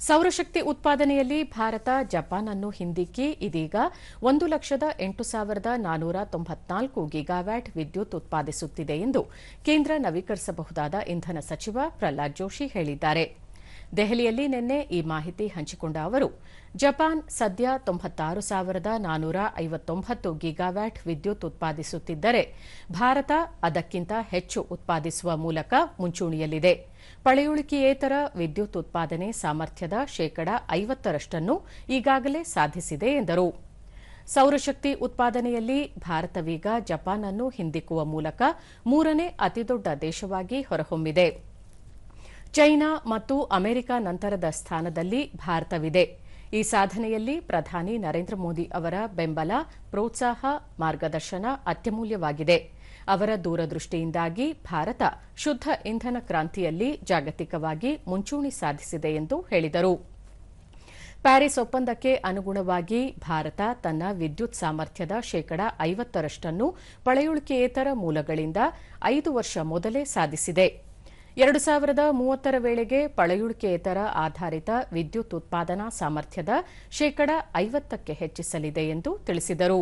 ಸೌರಶಕ್ತಿ ಉತ್ಪಾದನೆಯಲ್ಲಿ ಭಾರತ, ಜಪಾನ್ ಅನ್ನು ಹಿಂದಿಕ್ಕಿ, ಇದೀಗ ಒಂದು ಲಕ್ಷದ ಎಂಟು ಸಾವಿರದ ನಾನೂರ ತೊಂಬತ್ನಾಲ್ಕು ಗಿಗಾವ್ಯಾಟ್ ವಿದ್ಯುತ್ ಉತ್ಪಾದಿಸುತ್ತಿದೆ ಎಂದು ಕೇಂದ್ರ ನವೀಕರಿಸಬಹುದಾದ ಇಂಧನ ಸಚಿವ ಪ್ರಹ್ಲಾದ್ ಜೋಶಿ ಹೇಳಿದ್ದಾರೆ. ದೆಹಲಿಯಲ್ಲಿ ನಿನ್ನೆ ಈ ಮಾಹಿತಿ ಹಂಚಿಕೊಂಡ ಅವರು, ಜಪಾನ್ ಸದ್ಯ ತೊಂಬತ್ತಾರು ಸಾವಿರದ ನಾನೂರ ಐವತ್ತೊಂಬತ್ತು ಗಿಗಾವ್ಯಾಟ್ ವಿದ್ಯುತ್ ಉತ್ಪಾದಿಸುತ್ತಿದ್ದರೆ, ಭಾರತ ಅದಕ್ಕಿಂತ ಹೆಚ್ಚು ಉತ್ಪಾದಿಸುವ ಮೂಲಕ ಮುಂಚೂಣಿಯಲ್ಲಿದೆ. ಪಳೆಯುಳಿಕೆಯೇತರ ವಿದ್ಯುತ್ ಉತ್ಪಾದನೆ ಸಾಮರ್ಥ್ಯದ ಶೇಕಡ ಐವತ್ತರಷ್ಟನ್ನು ಈಗಾಗಲೇ ಸಾಧಿಸಿದೆ ಎಂದರು. ಸೌರಶಕ್ತಿ ಉತ್ಪಾದನೆಯಲ್ಲಿ ಭಾರತವೀಗ ಜಪಾನ್ ಅನ್ನು ಹಿಂದಿಕ್ಕುವ ಮೂಲಕ ಮೂರನೇ ಅತಿದೊಡ್ಡ ದೇಶವಾಗಿ ಹೊರಹೊಮ್ಮಿದೆ. ಚೈನಾ ಮತ್ತು ಅಮೆರಿಕ ನಂತರದ ಸ್ಥಾನದಲ್ಲಿ ಭಾರತವಿದೆ. ಈ ಸಾಧನೆಯಲ್ಲಿ ಪ್ರಧಾನಿ ನರೇಂದ್ರ ಮೋದಿ ಅವರ ಬೆಂಬಲ, ಪ್ರೋತ್ಸಾಹ, ಮಾರ್ಗದರ್ಶನ ಅತ್ಯಮೂಲ್ಯವಾಗಿದೆ. ಅವರ ದೂರದೃಷ್ಟಿಯಿಂದಾಗಿ ಭಾರತ ಶುದ್ಧ ಇಂಧನ ಕ್ರಾಂತಿಯಲ್ಲಿ ಜಾಗತಿಕವಾಗಿ ಮುಂಚೂಣಿ ಸಾಧಿಸಿದೆ ಎಂದು ಹೇಳಿದರು. ಪ್ಯಾರಿಸ್ ಒಪ್ಪಂದಕ್ಕೆ ಅನುಗುಣವಾಗಿ ಭಾರತ ತನ್ನ ವಿದ್ಯುತ್ ಸಾಮರ್ಥ್ಯದ ಶೇಕಡ ಐವತ್ತರಷ್ಟನ್ನು ಪಳೆಯುಳಿಕೆಯೇತರ ಮೂಲಗಳಿಂದ ಐದು ವರ್ಷ ಮೊದಲೇ ಸಾಧಿಸಿದೆ. ಎರಡು ಸಾವಿರದ ಮೂವತ್ತರ ವೇಳೆಗೆ ಪಳೆಯುಳಿಕೆಯೇತರ ಆಧಾರಿತ ವಿದ್ಯುತ್ ಉತ್ಪಾದನಾ ಸಾಮರ್ಥ್ಯದ ಶೇಕಡ ಐವತ್ತಕ್ಕೆ ಹೆಚ್ಚಿಸಲಿದೆ ಎಂದು ತಿಳಿಸಿದರು.